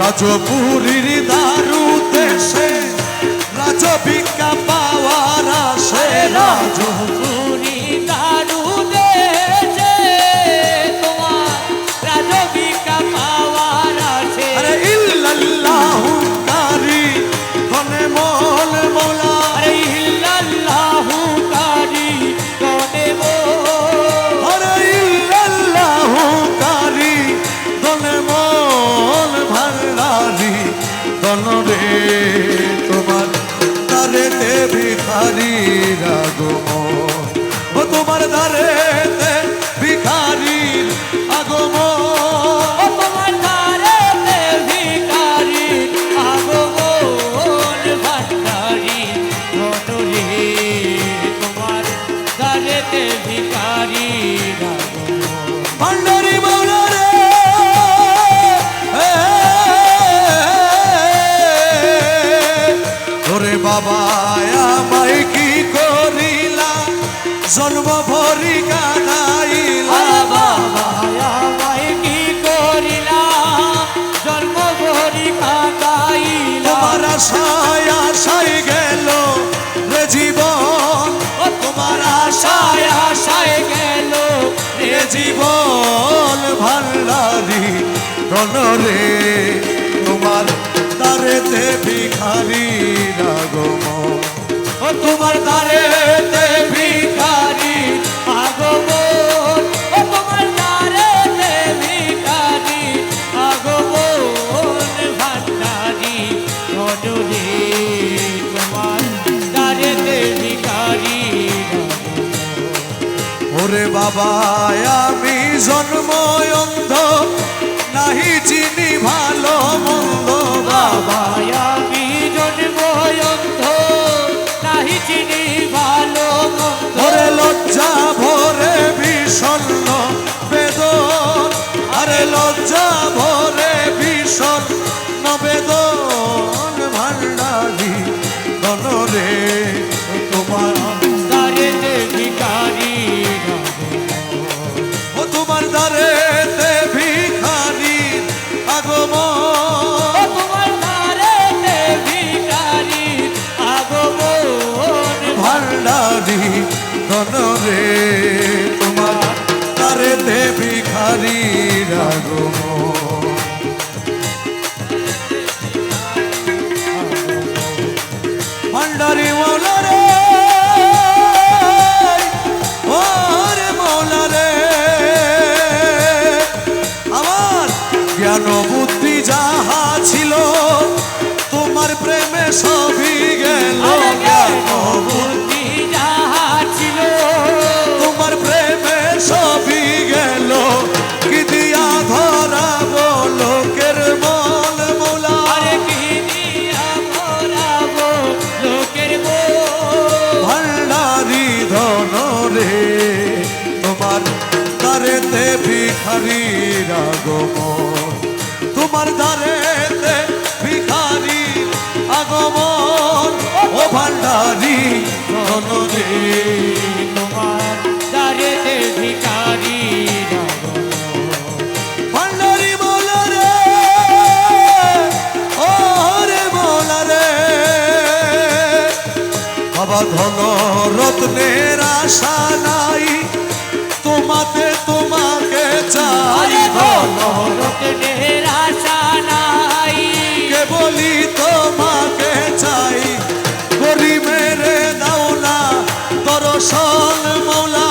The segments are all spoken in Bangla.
রাজপুরীর দারু দেশে রাজ ভিক্ষা পাওয়ার আসে রাজ আমার ধারে জীবন ভাল্লারি রণরে তোমার তারেতে ভিখারি রাগম তোমার তারে বাবায় আমি জন্ম নাহি চিনি ভালো মন্দ। বাবায় আমি জন্ম অন্ধ নাহি চিনি ভালো মন্দ। ভরে লজ্জা ভরে বিষণ্ণ বেদন। আরে লজ্জা ভরে বিষণ্ণ বেদন। ভান্ডারি ধনরে তোমার ভিখারির আগমন তোমার ধারেতে ভিখারি আগমন ও ভান্ডারি ধনরে তোমার ধন রত্নের আশা নাই যাইব নরকে ডেরাশা নাই বলি তোমাকে চাই? গরিবের দাওলা দর্শন মৌলা।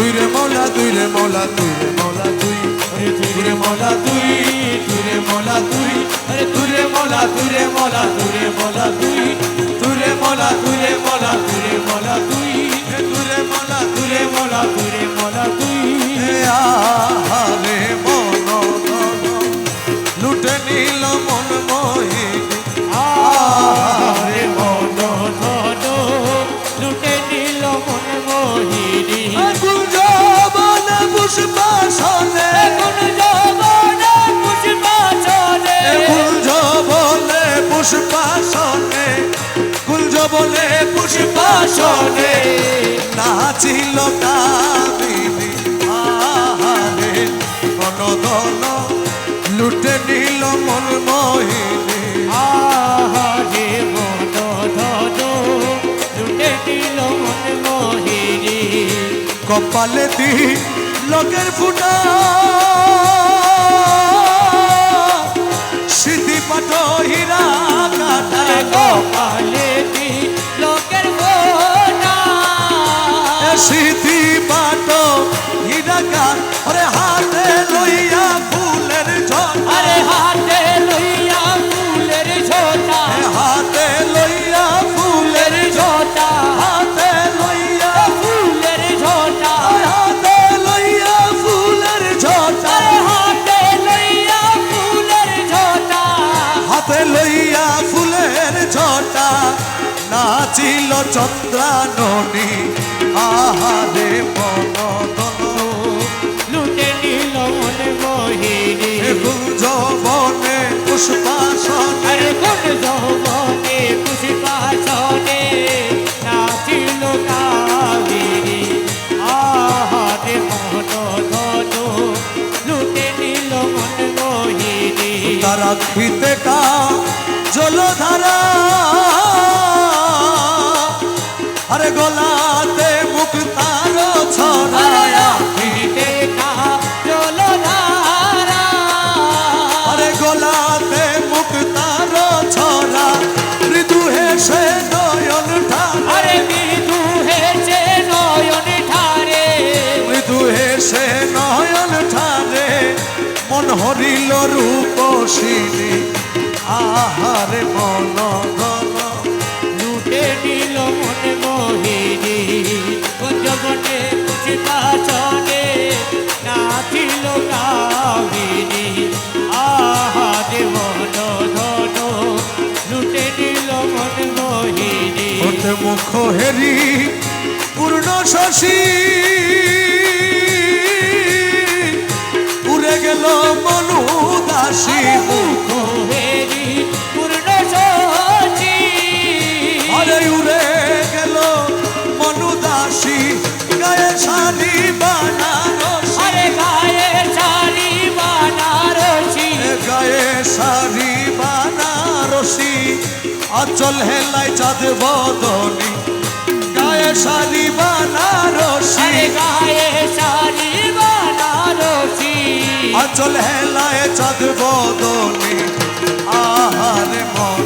তুই রে মৌলা তুই রে মৌলা তুই রে মোলা তুই তুই রে মোলা তুই আরে তুরে মোলা তুরে মোলা তুরে মোলা তুই রে মোলা তুরে মোলা তুরে মোলা তুই পুষ্পাসনে গুঞ্জবনে পুষ্পাসনে নাচিল কামিনী আহারে। মনদন লুটে নিল মন মোহিনী। আহারে মন লুটে নিল মন মোহিনী। কপালে দি লোকের ফুটা পাঠ হীরা কাটা কপালে লোকের বোনা? নাচিল চন্দ্রাননী আহারে মনদন লুটে নিল মন মোহিনী। গুঞ্জবনে পুষ্পাসন। যৌবনে পুষ্পাচলে নাচিল কাবেরী আহারে মন ধন লুটে নিল মন মোহিনী। তারা খিতে কা হরিল রূপসিনী। আহারে মন গণ লুটে নিল মন মোহিনী। ওতে মুখ হেরি পূর্ণ শশী। দাসী মুখ হেরি পূর্ণ সচি আরে উড়ে গেল দাসী গায়ে শাড়ি বানারসি। আরে গায়ে শাড়ি বানারসি। গায়ে শাড়ি বানারসি আচল হেলায় চাঁদ বদনি। গায়ে বানারসি আচল হেলায় চাঁদ বদনি আহারে মন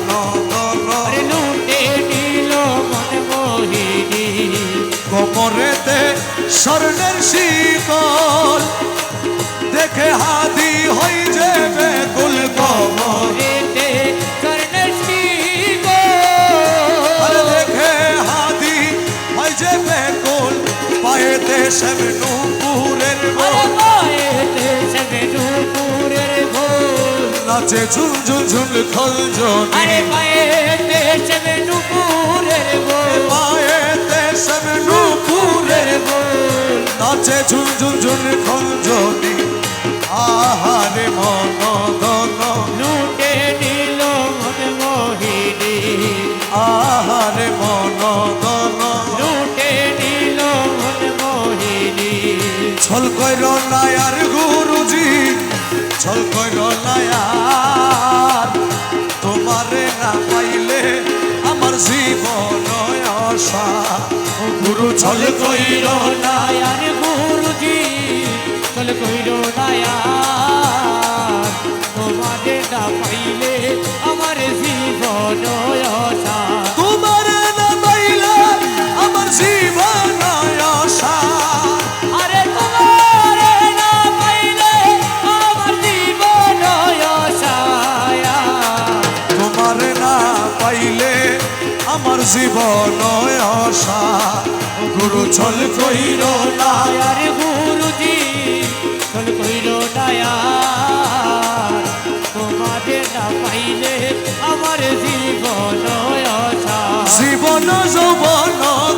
কোমরেতে স্বর্ণের শিকল দেখে হাদি হই যে বেকুল কমর রেতে কর্ণশ্রী দেখে হাদি হই যে বেকুল পায়েতে সেমনু নাচে ঝুল ঝুল ঝুল খল আরে পায়েতে সবে দুপুরের ভোর পায়েতে সেমনু পুরের ভোর নাচে ঝুল ঝুল ঝুল খল জনি আহারে মন দন লুটে নিল মন মোহিনী। আহারে মন দন লুটে নিল মন মোহিনী। ছল কইর নায়ার গুরুজি ছল কইর নায়ার তোমারে না পাইলে আমার জীবন আশা। গুরু ছল কইর নায়ার গুরুজি, চল কইল নায়ার তোমাদের না পাইলে আমার জীবন আশা। জীবন আশা। গুরু ছল কইর না গুরুজি, চল কইর নায়ার, তোমাদের না পাইলে আমার জীবন আশা। জীবন, যৌবন,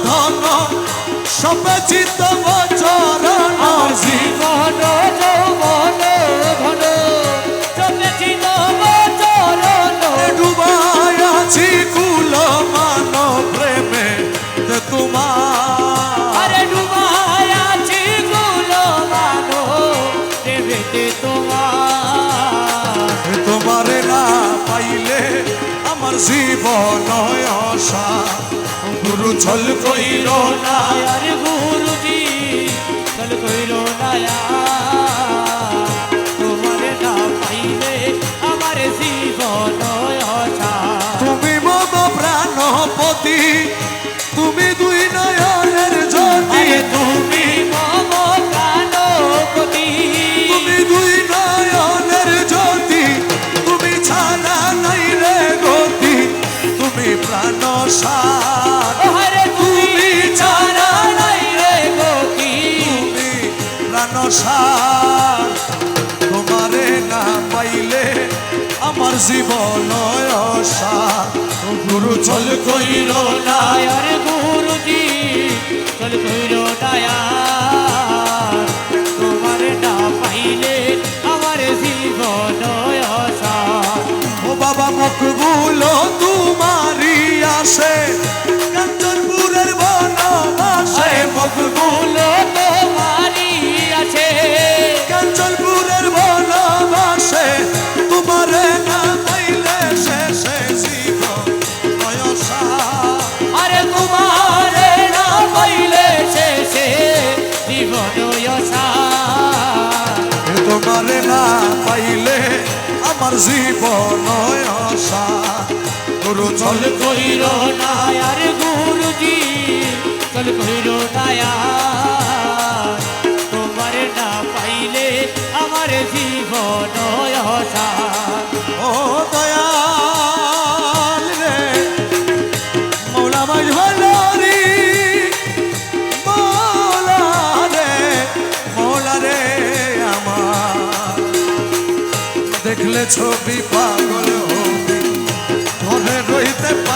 ধন সবে চিত্ত আছি কুল মান প্রেমে তোমার। আরে ডুবাই আছি গুলো মানো দেবেতে তোমার তোমারে না পাইলে আমার জীবন আশা। গুরু ছল কইর না। আয়ার গুরুজি চল কইর নায়া জীবন গুরু, চল কইর না গুরুজি, চল কইর নায়া তোমার না পাইলে আমার জীবন ও বাবা, মকবুল তোমারি আসে। চল কইর নায়ার গুরুজি, চল কইর নায়া তোমার না পাইলে আমার জীবন ও দয়াল রে মৌলা মৌলা দেখলে ছবি পাগল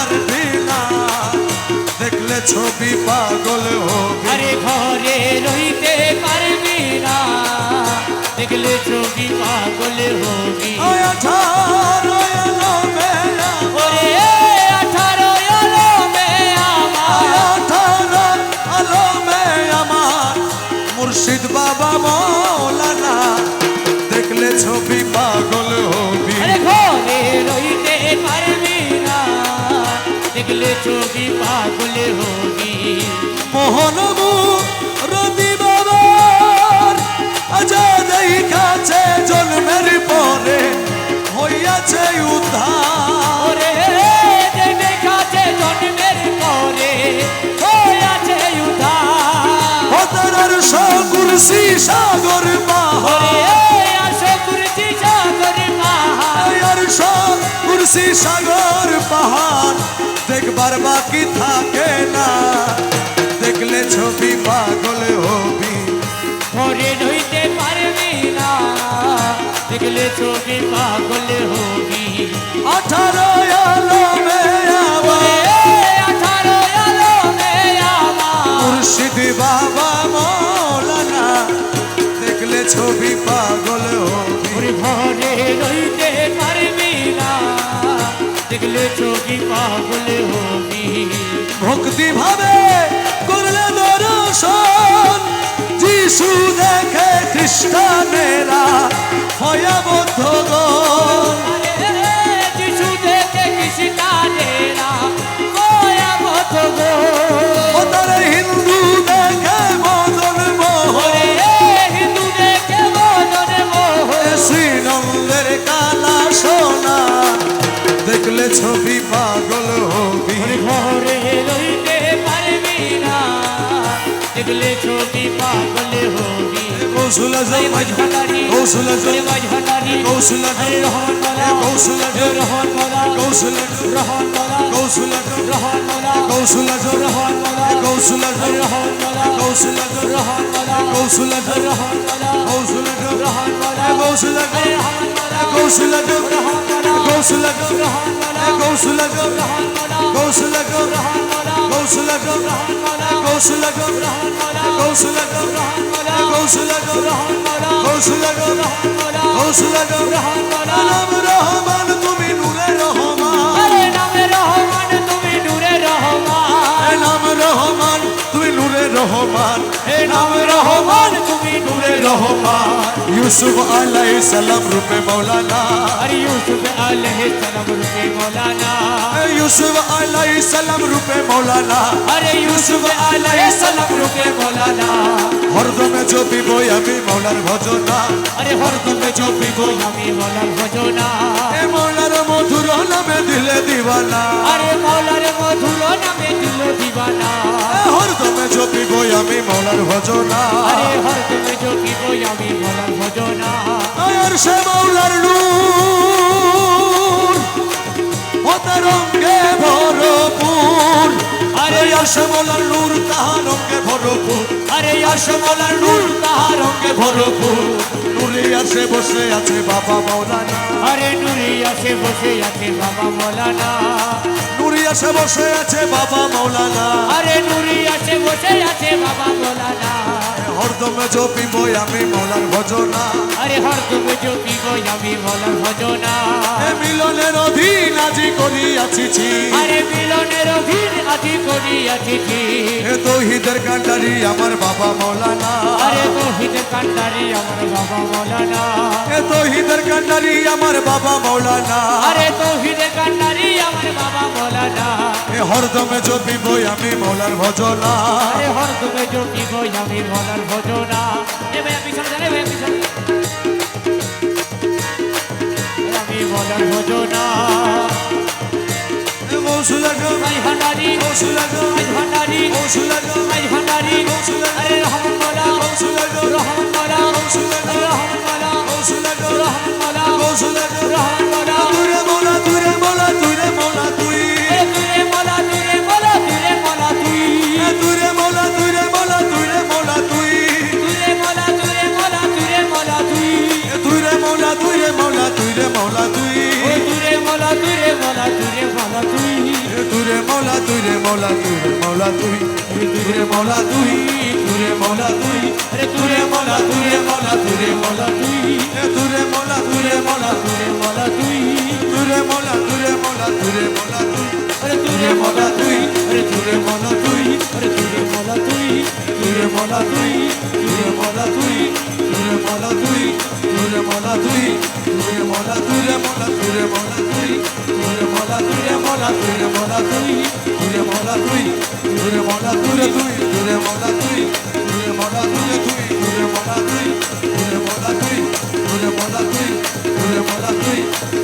পারবি না দেখলে ছবি পাগল হবি। আরে ঘরে রইতে পারবি না। দেখলে ছবি পাগল হবি। মুর্শিদ বাবা মৌলানা দেখলে ছবি পাগল দেখলে ছবি পাগল হবি। মোহনবু রবি বাবার আজাদাই কাছে জন্মের পরে হইয়াছে উদ্ধার। কাছে জন্মের পরে হয়েছে উধার হতার সকুরসি সাগর পাহাড়। কুরসি সাগর পাহাড়। দেখবার বাকি থাকে না। দেখলে ছবি পাগল হবি। ঘরে রইতে পারবি না। দেখলে ছবি পাগল হবি। আঠারো আলমে আমার আঠারো এলো মে আমার। মুর্শিদ বাবা মৌলানা দেখলে ছবি পাগল হবি। ঘরে রইতে পারবি না। দেখলে ছবি পাগল হবি। ভক্তি ভাবে করলে দর্শন। যিশু দেখে খ্রিস্টানেরা ভয়াবদ্ধ হবি কৌশল আরে মাঝখানারি কৌশল আরে মাঝখানারি কৌশল আরে রহমান মোলা কৌশল রহমান মোলা কৌশলাজ রহন মোলা কৌশলাজ কৌশল কৌশল কৌশল কৌশল কৌশল নাম রহমান তুমি নূরে রহমান। নাম রহমান তুমি নূরে রহমান। নাম রহমান তুমি নূরে রহমান। হে নাম রহমান তুমি নূরে রহমান ইউসুফ আলাইহিস সালাম রূপে মৌলানা আর ইউসুফ আলাইহিস সালাম রূপে মৌলানা এ ইউসুফ আলাইহিস সালাম রূপে মৌলানা আরে ইউসুফ আলাইহিস সালাম রূপে মৌলানা হরদমে জপিব আমি মৌলার ভজনা আরে হরদমে জপিব আমি মৌলার ভজনা নামে দিলে দিবানা। আরে মৌলার মধুর নামে দিলে দিবানা। হরদমে জপিব আমি মৌলার ভজনা। আরে হরদমে জপিব আমি মৌলার ভজনা। আর সে মৌলার নূর হতে রঙ্গে ভরপুর। আরে আর সে মৌলার নূর তাহার রঙে ভরপুর। আরে আসে মৌলার নূর তাহার রঙে ভরপুর। নূরে আসে বসে আছে বাবা মৌলানা। আরে নুরি আসে বসে আছে বাবা মৌলানা। নুরি আসে বসে আছে বাবা মৌলানা। আরে নুরি আসে বসে আছে বাবা মৌলানা। হরদমে জপিব আমি মৌলার ভজনা। আরে হর তুমি জ্যোতি আমি মৌলার ভজনা। মিলনের অধীন আজি করি আছিছি আরে মিলনের অধীন আদি করি আছি এ তৌহিদের কান্ডারি আমার বাবা মৌলানা। আরে তহিদ কান্ডারি আমার বাবা মৌলানা। এ তৌহিদের কান্ডারি আমার বাবা মৌলানা। আরে তহিদ কান্ডারি আমার বাবা মৌলানা। হরদমে জপিব আমি মোলার ভজনা। আরে হরদমে জপিব আমি মলার ভজনা। আমি মোলার ভজনা। মাই ভান্ডারি। মৌসুলাগো মাই মাই ভান্ডারি। মৌসুলাগো আরে রহমান মালা। মৌসুলাগো রহমান মালা। মৌসুলাগো রহমান মালা। মৌসুলাগো রহমান মালা। মৌসুলাগো রহমান মালা। মৌলা তুরে মৌলা তুই তুরে মোলা মোলা তুরে মোলা তুই তুরে মৌলা তুরে মৌলা তুরে মৌলা তুই তুরে মৌলা তুই তুরে মৌলা তুই আরে তুরে মোলা তুরে মোলা তুরে মোলা তুই এ তুরে মৌলা তুরে মৌলা তুরে মোলা তুই তুরে মৌলা তুরে মৌলা তুরে মৌলা তুই আরে তুরে মোলা তুই আরে তুরে মোলা তুই তুই তুই বলা তুই তুই বলা তুই তুই বলা তুই তুই বলা তুই তুই বলা তুই রে বলা তুই রে বলা তুই তুই বলা তুই রে বলা তুই রে বলা তুই তুই তুই তুই বলা তুই রে তুই তুই বলা তুই তুই বলা তুই রে তুই তুই বলা তুই তুই বলা তুই তুই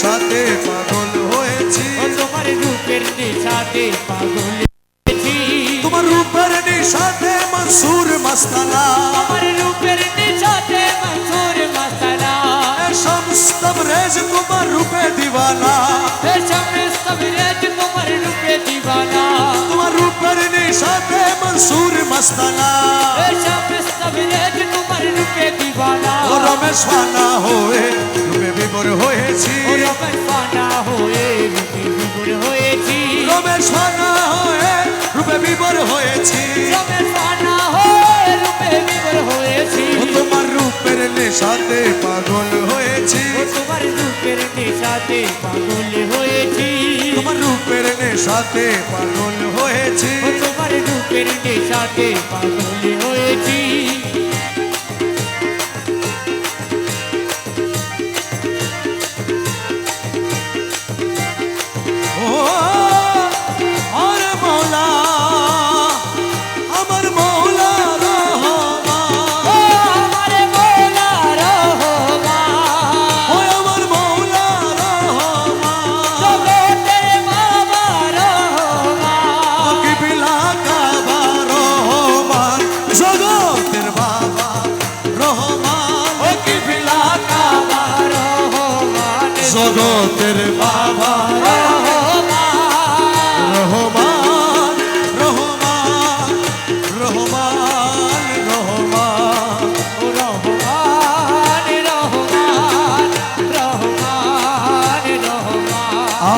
নেশাতে পাগল হয়েছি। তোমার রূপের নেশাতে পাগল হয়েছি। তোমার রূপের নেশাতে মনসুর মস্তানা। আমার রূপের নেশাতে মনসুর মস্তানা। শামস তবরেজ তোমার রূপে দিওয়ানা শামস তবরেজ তোমার রূপে দিওয়ানা তোমার রূপের নেশাতে মনসুর মস্তানা। শামস তবরেজ তোমার রূপে দিওয়ানা ও রমেশ ফানা হয়ে রূপে বিবর হয়েছি। ও রমেশ পানা হয়ে রূপে বিভোর হয়েছি। রমেশ ফানা হয়ে রূপে বিবর হয়েছি। রমেশ পানা হয়ে রূপে বিভোর হয়েছি। ও তোমার রূপের নেশাতে পাগল হয়েছি। ও তোমার রূপের নেশাতে পাগল হয়েছি। তোমার রূপের নেশাতে পাগল হয়েছি। তোমার রূপের নেশাতে পাগল হয়েছি।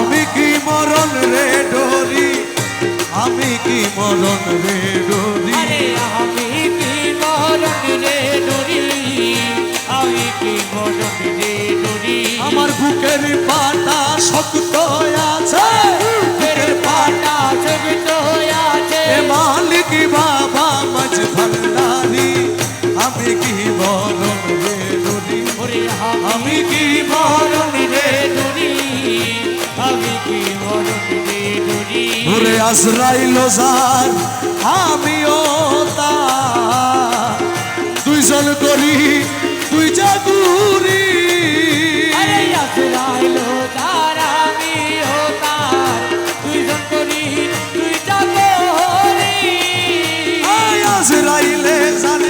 আমি কি মরণ রে ডরি? আমি কি মরণ রে ডরি? আরে আমি কি মরণ রে ডরি? আমি কি মরণ রে ডরি? আমার বুকের পাটা শক্ত আছে। বুকের পাটা জগত আছে। মালিক বাবা মাঝ ভান্ডারি। আমি কি মরণ রে ডরি? আমি কি মরণ রে ডরি? ওরে আজরাইল যার আমিও তার দুইজন করি দুই জাদুরি। আরে আসরাইলো তার আমি ও তার দুইজন করি দুই চাকরি আয় আজরাইলে জানে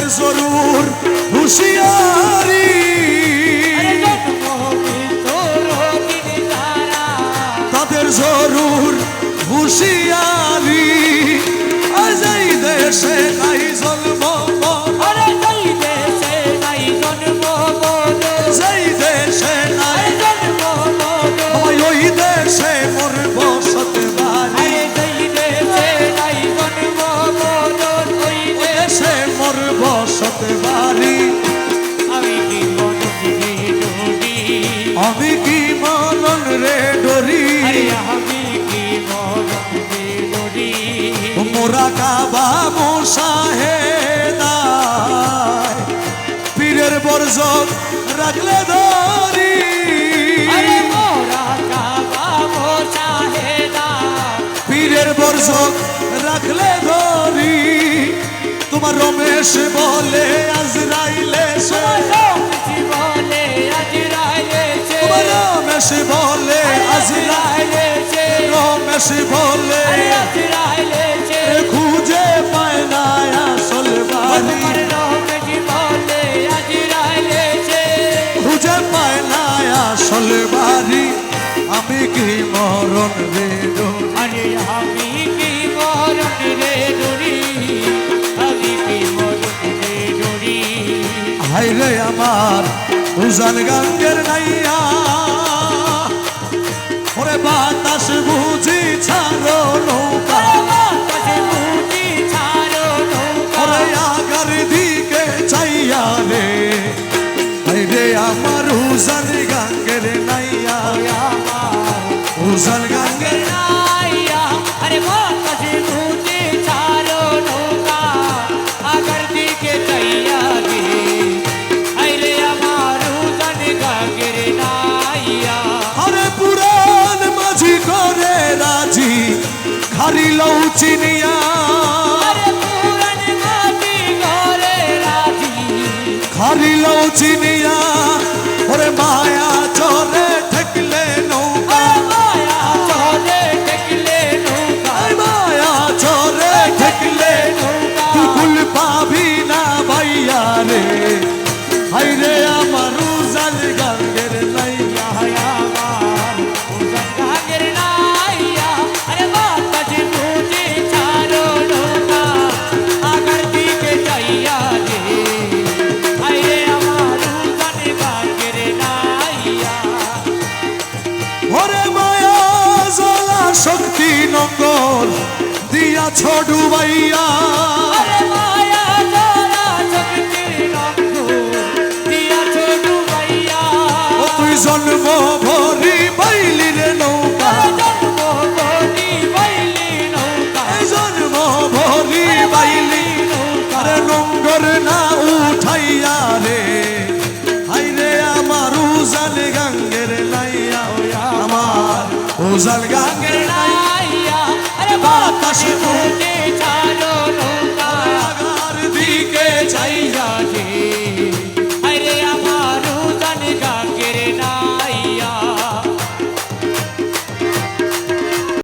তাদের জরুর হুঁশিয়ারি। তাদের জরুর হুঁশিয়ারি। বর্জন রাখলে ধরি পীরের বর্জন রাখলে ধরি তোমার রমেশ বলে আজরাইলে সে। তোমার রমেশ বলে আজরাইলে আজরাইলে সে। রমেশ বলে আরে আমার উজান গঙ্গের নাইয়া। ওরে বাতাস বুঝি ছাড়ো নৌকা। আমার নাইয়া। দিয়া తోడువయ్యా